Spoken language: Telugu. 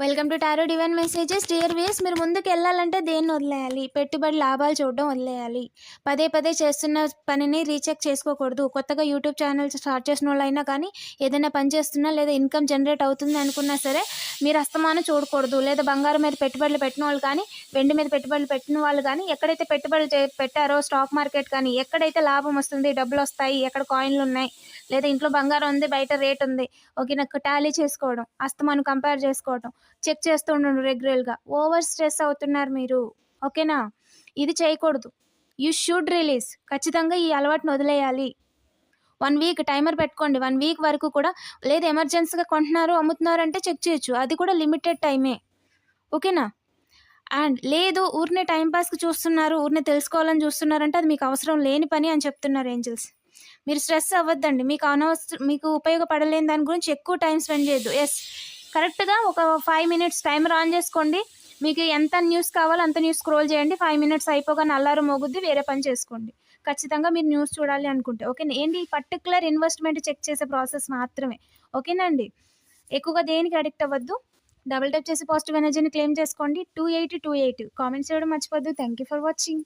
Welcome to tarot divine messages dear ways మీరు ముందుకు వెళ్ళాలంటే దేన్ని వదిలేయాలి? పెట్టుబడి లాభాలు చూడడం వదిలేయాలి. పదే పదే చేస్తున్న పనిని రీచెక్ చేసుకోకూడదు. కొత్తగా యూట్యూబ్ ఛానల్ స్టార్ట్ చేసిన వాళ్ళైనా కానీ ఏదైనా పని చేస్తున్నా లేదా ఇన్కమ్ జనరేట్ అవుతుంది అనుకున్నా సరే మీరు అస్తమానం చూడకూడదు. లేదా బంగారం మీద పెట్టుబడులు పెట్టిన వాళ్ళు కానీ వెండి మీద పెట్టుబడులు పెట్టిన వాళ్ళు కానీ ఎక్కడైతే పెట్టుబడులు పెట్టారో స్టాక్ మార్కెట్ కానీ ఎక్కడైతే లాభం వస్తుంది డబ్బులు వస్తాయి ఎక్కడ కాయిన్లు ఉన్నాయి లేదా ఇంట్లో బంగారం ఉంది బయట రేట్ ఉంది ఓకే నాకు టాలీ చేసుకోవడం అస్తమాను కంపేర్ చేసుకోవడం చెక్ చేస్తూ ఉండండి రెగ్యులర్గా ఓవర్ స్ట్రెస్ అవుతున్నారు మీరు ఓకేనా? ఇది చేయకూడదు. యూ షుడ్ రిలీజ్ ఖచ్చితంగా ఈ అలవాటును వదిలేయాలి. వన్ వీక్ టైమర్ పెట్టుకోండి. వన్ వీక్ వరకు కూడా లేదు ఎమర్జెన్సీగా కొంటున్నారు అమ్ముతున్నారు అంటే చెక్ చేయొచ్చు. అది కూడా లిమిటెడ్ టైమే. ఓకేనా? అండ్ లేదు ఊరినే టైంపాస్కి చూస్తున్నారు ఊరినే తెలుసుకోవాలని చూస్తున్నారంటే అది మీకు అవసరం లేని పని అని చెప్తున్నారు ఏంజల్స్. మీరు స్ట్రెస్ అవ్వద్దండి. మీకు అనవసరం మీకు ఉపయోగపడలేని దాని గురించి ఎక్కువ టైం స్పెండ్ చేయొద్దు. ఎస్ కరెక్ట్గా ఒక ఫైవ్ మినిట్స్ టైమర్ ఆన్ చేసుకోండి. మీకు ఎంత న్యూస్ కావాలో అంత న్యూస్ స్క్రోల్ చేయండి. ఫైవ్ మినిట్స్ అయిపోగానే అల్లారం మోగుద్ది వేరే పని చేసుకోండి. ఖచ్చితంగా మీరు న్యూస్ చూడాలి అనుకుంటే ఓకే ఏంటి పర్టికులర్ ఇన్వెస్ట్మెంట్ చెక్ చేసే ప్రాసెస్ మాత్రమే ఓకేనండి ఎక్కువగా దేనికి అడిక్ట్ అవ్వద్దు? డబుల్ టైప్ చేసి పాజిటివ్ ఎనర్జీని క్లెయిమ్ చేసుకోండి. Two eight two eight comments చేయడం మర్చిపోద్దు. Thank you for watching